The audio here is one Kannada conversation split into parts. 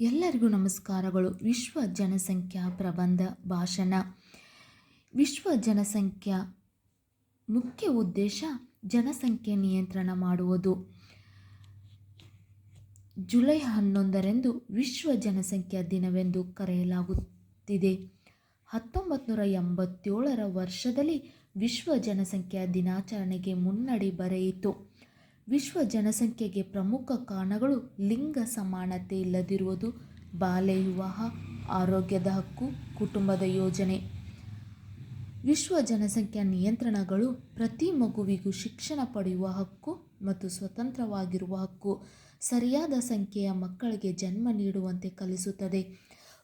ಎಲ್ಲರಿಗೂ ನಮಸ್ಕಾರಗಳು. ವಿಶ್ವ ಜನಸಂಖ್ಯಾ ಪ್ರಬಂಧ ಭಾಷಣ. ವಿಶ್ವ ಜನಸಂಖ್ಯಾ ಮುಖ್ಯ ಉದ್ದೇಶ ಜನಸಂಖ್ಯೆ ನಿಯಂತ್ರಣ ಮಾಡುವುದು. ಜುಲೈ ಹನ್ನೊಂದರಂದು ವಿಶ್ವ ಜನಸಂಖ್ಯಾ ದಿನವೆಂದು ಕರೆಯಲಾಗುತ್ತಿದೆ. ಹತ್ತೊಂಬತ್ತು ನೂರ ಎಂಬತ್ತೇಳರ ವರ್ಷದಲ್ಲಿ ವಿಶ್ವ ಜನಸಂಖ್ಯಾ ದಿನಾಚರಣೆಗೆ ಮುನ್ನಡಿ ಬರೆಯಿತು. ವಿಶ್ವ ಜನಸಂಖ್ಯೆಗೆ ಪ್ರಮುಖ ಕಾರಣಗಳು ಲಿಂಗ ಸಮಾನತೆ ಇಲ್ಲದಿರುವುದು ಬಾಲ್ಯ ವಿವಾಹ, ಆರೋಗ್ಯದ ಹಕ್ಕು, ಕುಟುಂಬದ ಯೋಜನೆ. ವಿಶ್ವ ಜನಸಂಖ್ಯಾ ನಿಯಂತ್ರಣಗಳು ಪ್ರತಿ ಮಗುವಿಗೂ ಶಿಕ್ಷಣ ಪಡೆಯುವ ಹಕ್ಕು ಮತ್ತು ಸ್ವತಂತ್ರವಾಗಿರುವ ಹಕ್ಕು. ಸರಿಯಾದ ಸಂಖ್ಯೆಯ ಮಕ್ಕಳಿಗೆ ಜನ್ಮ ನೀಡುವಂತೆ ಕಲಿಸುತ್ತದೆ.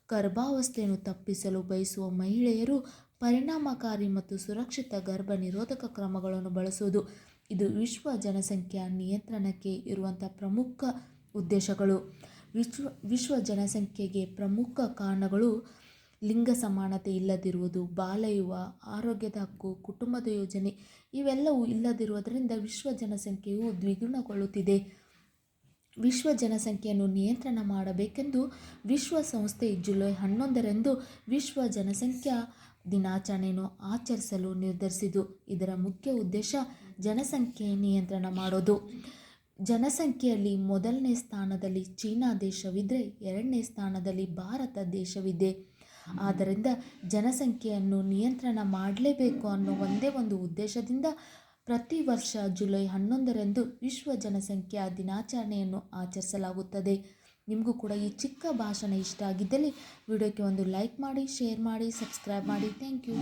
ಗರ್ಭಾವಸ್ಥೆಯನ್ನು ತಪ್ಪಿಸಲು ಬಯಸುವ ಮಹಿಳೆಯರು ಪರಿಣಾಮಕಾರಿ ಮತ್ತು ಸುರಕ್ಷಿತ ಗರ್ಭ ನಿರೋಧಕ ಕ್ರಮಗಳನ್ನು ಬಳಸುವುದು. ಇದು ವಿಶ್ವ ಜನಸಂಖ್ಯಾ ನಿಯಂತ್ರಣಕ್ಕೆ ಇರುವಂಥ ಪ್ರಮುಖ ಉದ್ದೇಶಗಳು. ವಿಶ್ವ ವಿಶ್ವ ಜನಸಂಖ್ಯೆಗೆ ಪ್ರಮುಖ ಕಾರಣಗಳು ಲಿಂಗ ಸಮಾನತೆ ಇಲ್ಲದಿರುವುದು, ಬಾಲಯುವ, ಆರೋಗ್ಯದ ಹಕ್ಕು, ಕುಟುಂಬದ ಯೋಜನೆ ಇವೆಲ್ಲವೂ ಇಲ್ಲದಿರುವುದರಿಂದ ವಿಶ್ವ ಜನಸಂಖ್ಯೆಯು ದ್ವಿಗುಣಗೊಳ್ಳುತ್ತಿದೆ. ವಿಶ್ವ ಜನಸಂಖ್ಯೆಯನ್ನು ನಿಯಂತ್ರಣ ಮಾಡಬೇಕೆಂದು ವಿಶ್ವಸಂಸ್ಥೆ ಜುಲೈ ಹನ್ನೊಂದರಂದು ವಿಶ್ವ ಜನಸಂಖ್ಯಾ ದಿನಾಚರಣೆಯನ್ನು ಆಚರಿಸಲು ನಿರ್ಧರಿಸಿತು ಇದರ ಮುಖ್ಯ ಉದ್ದೇಶ ಜನಸಂಖ್ಯೆ ನಿಯಂತ್ರಣ ಮಾಡೋದು. ಜನಸಂಖ್ಯೆಯಲ್ಲಿ ಮೊದಲನೇ ಸ್ಥಾನದಲ್ಲಿ ಚೀನಾ ದೇಶವಿದ್ದರೆ ಎರಡನೇ ಸ್ಥಾನದಲ್ಲಿ ಭಾರತ ದೇಶವಿದೆ. ಆದ್ದರಿಂದ ಜನಸಂಖ್ಯೆಯನ್ನು ನಿಯಂತ್ರಣ ಮಾಡಲೇಬೇಕು ಅನ್ನೋ ಒಂದೇ ಒಂದು ಉದ್ದೇಶದಿಂದ ಪ್ರತಿ ವರ್ಷ ಜುಲೈ ಹನ್ನೊಂದರಂದು ವಿಶ್ವ ಜನಸಂಖ್ಯಾ ದಿನಾಚರಣೆಯನ್ನು ಆಚರಿಸಲಾಗುತ್ತದೆ. ನಿಮಗೂ ಕೂಡ ಈ ಚಿಕ್ಕ ಭಾಷಣ ಇಷ್ಟ ಆಗಿದ್ದಲ್ಲಿ ವಿಡಿಯೋಕ್ಕೆ ಒಂದು ಲೈಕ್ ಮಾಡಿ, ಶೇರ್ ಮಾಡಿ, ಸಬ್ಸ್ಕ್ರೈಬ್ ಮಾಡಿ. Thank you.